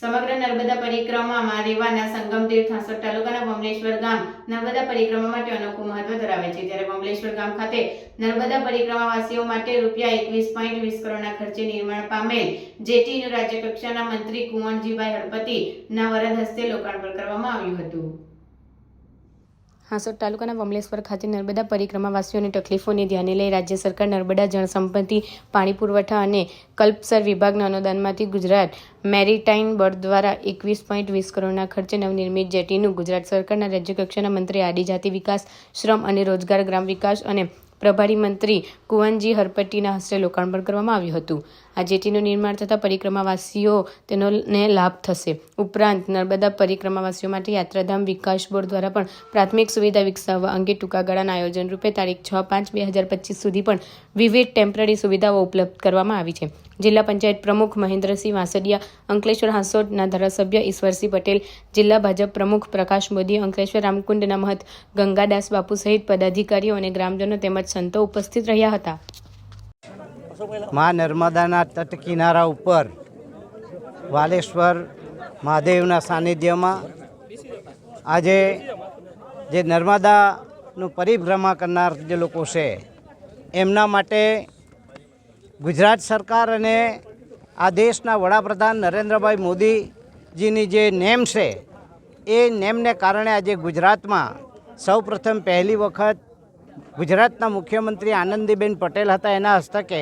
સમગ્ર નર્મદા પરિક્રમામાં રેવાના સંગમ તીર્થ હાંસોદ તાલુકાના બમલેશ્વર ગામ નર્મદા પરિક્રમા માટે અનોખું મહત્વ ધરાવે છે. ત્યારે બમલેશ્વર ગામ ખાતે નર્મદા પરિક્રમાવાસીઓ માટે રૂપિયા એકવીસ પોઈન્ટ વીસ કરોડના ખર્ચે નિર્માણ પામેલ જેટીનું રાજ્યકક્ષાના મંત્રી કુંવરજીભાઈ હળપતિ ના વરદ હસ્તે લોકાર્પણ કરવામાં આવ્યું હતું. હાંસોદ તાલુકાના વમલેશ્વર ખાતે નર્મદા પરિક્રમાવાસીઓની તકલીફોને ધ્યાને લઈ રાજ્ય સરકાર નર્મદા જળસંપત્તિ, પાણી પુરવઠા અને કલ્પસર વિભાગના અનુદાનમાંથી ગુજરાત મેરીટાઈમ બોર્ડ દ્વારા એકવીસ પોઈન્ટ વીસ કરોડના ખર્ચે નવનિર્મિત જેટીનું ગુજરાત સરકારના રાજ્યકક્ષાના મંત્રી આદિજાતિ વિકાસ, શ્રમ અને રોજગાર ગ્રામ વિકાસ અને પ્રભારી મંત્રી કુંવનજી હરપટ્ટીના હસ્તે લોકાર્પણ કરવામાં આવ્યું હતું. આ જેટીનું નિર્માણ થતાં પરિક્રમાવાસીઓ તેનો ને લાભ થશે. ઉપરાંત, નર્મદા પરિક્રમાવાસીઓ માટે યાત્રાધામ વિકાસ બોર્ડ દ્વારા પણ પ્રાથમિક સુવિધા વિકસાવવા અંગે ટૂંકા ગાળાના આયોજન રૂપે તારીખ છ પાંચ બે હજાર પચીસ સુધી પણ વિવિધ ટેમ્પરરી સુવિધાઓ ઉપલબ્ધ કરવામાં આવી છે. જિલ્લા પંચાયત પ્રમુખ મહેન્દ્રસિંહ વાસડિયા અંકલેશ્વર હાંસોડના ધારાસભ્ય ઈશ્વરસિંહ પટેલ, જિલ્લા ભાજપ પ્રમુખ પ્રકાશ મોદી, અંકલેશ્વર રામકુંડના મહંત ગંગાદાસ બાપુ સહિત પદાધિકારીઓ અને ગ્રામજનો તેમજ સંતો ઉપસ્થિત રહ્યા હતા. મા નર્મદાના તટ કિનારા ઉપર વાલેશ્વર મહાદેવના સાનિધ્યમાં આજે જે નર્મદાનું પરિભ્રમા કરનાર જે લોકો છે, એમના માટે ગુજરાત સરકાર અને આ દેશના વડાપ્રધાન નરેન્દ્રભાઈ મોદીજીની જે નેમ છે, એ નેમને કારણે આજે ગુજરાતમાં સૌપ્રથમ પહેલી વખત ગુજરાતના મુખ્યમંત્રી આનંદીબેન પટેલ હતા એના હસ્તકે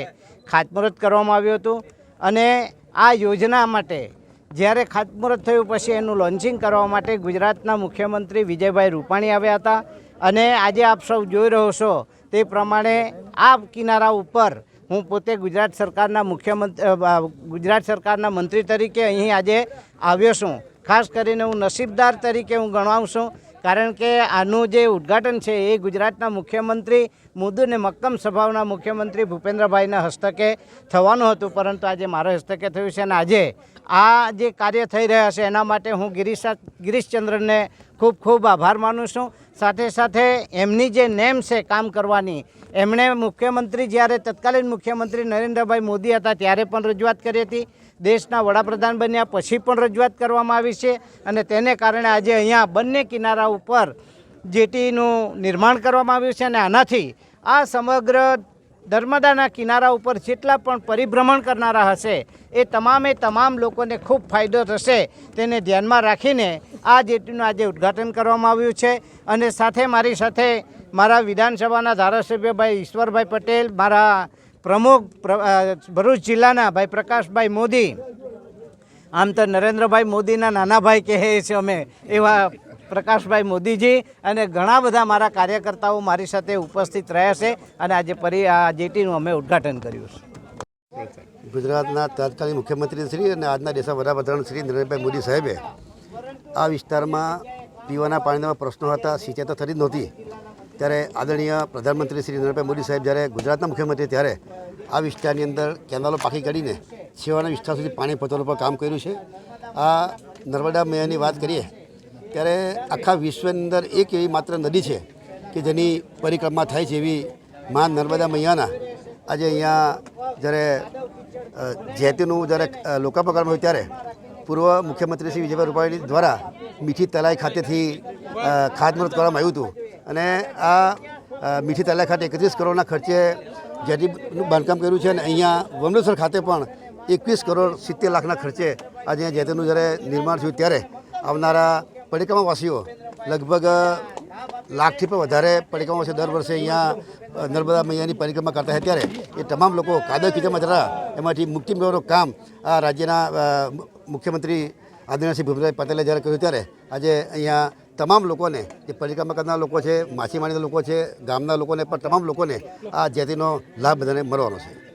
ખાતમુહૂર્ત કરવામાં આવ્યું હતું અને આ યોજના માટે જ્યારે ખાતમુહૂર્ત થયું પછી એનું લોન્ચિંગ કરવા માટે ગુજરાતના મુખ્યમંત્રી વિજયભાઈ રૂપાણી આવ્યા હતા. અને આજે આપ સૌ જોઈ રહ્યો છો તે પ્રમાણે આ કિનારા ઉપર હું પોતે ગુજરાત સરકારના મુખ્યમંત્રી ગુજરાત સરકારના મંત્રી તરીકે અહીં આજે આવ્યો છું. ખાસ કરીને હું નસીબદાર તરીકે હું ગણાવું છું કારણ કે આનું જે ઉદ્ઘાટન છે એ ગુજરાતના મુખ્યમંત્રી મુદુ અને મક્કમ સ્વભાવના મુખ્યમંત્રી ભૂપેન્દ્રભાઈના હસ્તકે થવાનું હતું. પરંતુ આજે મારા હસ્તકે થયું છે અને આજે આ જે કાર્ય થઈ રહ્યા છે એના માટે હું ગિરીશ ગિરીશચંદ્રને ખૂબ ખૂબ આભાર માનું છું. સાથે સાથે એમની જે નેમ છે કામ કરવાની, એમણે મુખ્યમંત્રી જ્યારે તત્કાલીન મુખ્યમંત્રી નરેન્દ્રભાઈ મોદી હતા ત્યારે પણ રજૂઆત કરી હતી. દેશના વડાપ્રધાન બન્યા પછી પણ રજૂઆત કરવામાં આવી છે અને તેને કારણે આજે અહીંયા બંને કિનારા ઉપર જેટીનું નિર્માણ કરવામાં આવ્યું છે અને આનાથી આ સમગ્ર નર્મદાના કિનારા ઉપર જેટલા પણ પરિભ્રમણ કરનારા હશે, એ તમામે તમામ લોકોને ખૂબ ફાયદો થશે. તેને ધ્યાનમાં રાખીને આ જેટીનું આજે ઉદ્ઘાટન કરવામાં આવ્યું છે. અને સાથે મારી સાથે મારા વિધાનસભાના ધારાસભ્ય ભાઈ ઈશ્વરભાઈ પટેલ, મારા પ્રમુખ ભરૂચ જિલ્લાના ભાઈ પ્રકાશભાઈ મોદી, આમ તો નરેન્દ્રભાઈ મોદીના નાના ભાઈ કહે છે અમે, એવા પ્રકાશભાઈ મોદીજી અને ઘણા બધા મારા કાર્યકર્તાઓ મારી સાથે ઉપસ્થિત રહ્યા છે અને આજે ફરી આ જેટીનું અમે ઉદ્ઘાટન કર્યું છે. ગુજરાતના તત્કાલીન મુખ્યમંત્રી શ્રી અને આજના દેશના વડાપ્રધાન શ્રી નરેન્દ્રભાઈ મોદી સાહેબે આ વિસ્તારમાં પીવાના પાણીના પ્રશ્નો હતા, સિંચાઈ થતી જ નહોતી. ત્યારે આદરણીય પ્રધાનમંત્રી શ્રી નરેન્દ્રભાઈ મોદી સાહેબ જ્યારે ગુજરાતના મુખ્યમંત્રી ત્યારે આ વિસ્તારની અંદર કેનાલો પાકી કાઢીને છેવાના વિસ્તાર સુધી પાણી પહોંચવાનું પર કામ કર્યું છે. આ નર્મદા મેયરની વાત કરીએ ત્યારે આખા વિશ્વની અંદર એક એવી માત્ર નદી છે કે જેની પરિક્રમા થાય છે એવી મા નર્મદા મૈયાના. આજે અહીંયા જ્યારે જેતીનું જ્યારે અ, હોય ત્યારે પૂર્વ મુખ્યમંત્રી શ્રી વિજયભાઈ રૂપાણી દ્વારા મીઠી તલાઈ ખાતેથી ખાતમુહૂર્ત કરવામાં આવ્યું હતું. અને આ મીઠી તલાઈ ખાતે એકત્રીસ કરોડના ખર્ચે જેટીનું બાંધકામ કર્યું છે અને અહીંયા વમલેશ્વર ખાતે પણ એકવીસ કરોડ સિત્તેર લાખના ખર્ચે આજે જેતીનું જ્યારે નિર્માણ થયું ત્યારે આવનારા પરિક્રમાવાસીઓ લગભગ લાખથી પણ વધારે પરિક્રમાવાસીઓ દર વર્ષે અહીંયા નર્મદા મૈયાની પરિક્રમા કરતા હોય ત્યારે એ તમામ લોકો કાદવ કીચડમાં જતા એમાંથી મુક્તિ મેળવવાનું કામ આ રાજ્યના મુખ્યમંત્રી આદરણીય શ્રી ભૂપેન્દ્રભાઈ પટેલે જ્યારે કર્યું ત્યારે આજે અહીંયા તમામ લોકોને, જે પરિક્રમા કરનાર લોકો છે, માછીમારીના લોકો છે, ગામના લોકોને પણ તમામ લોકોને આ જેતીનો લાભ બધાને મળવાનો છે.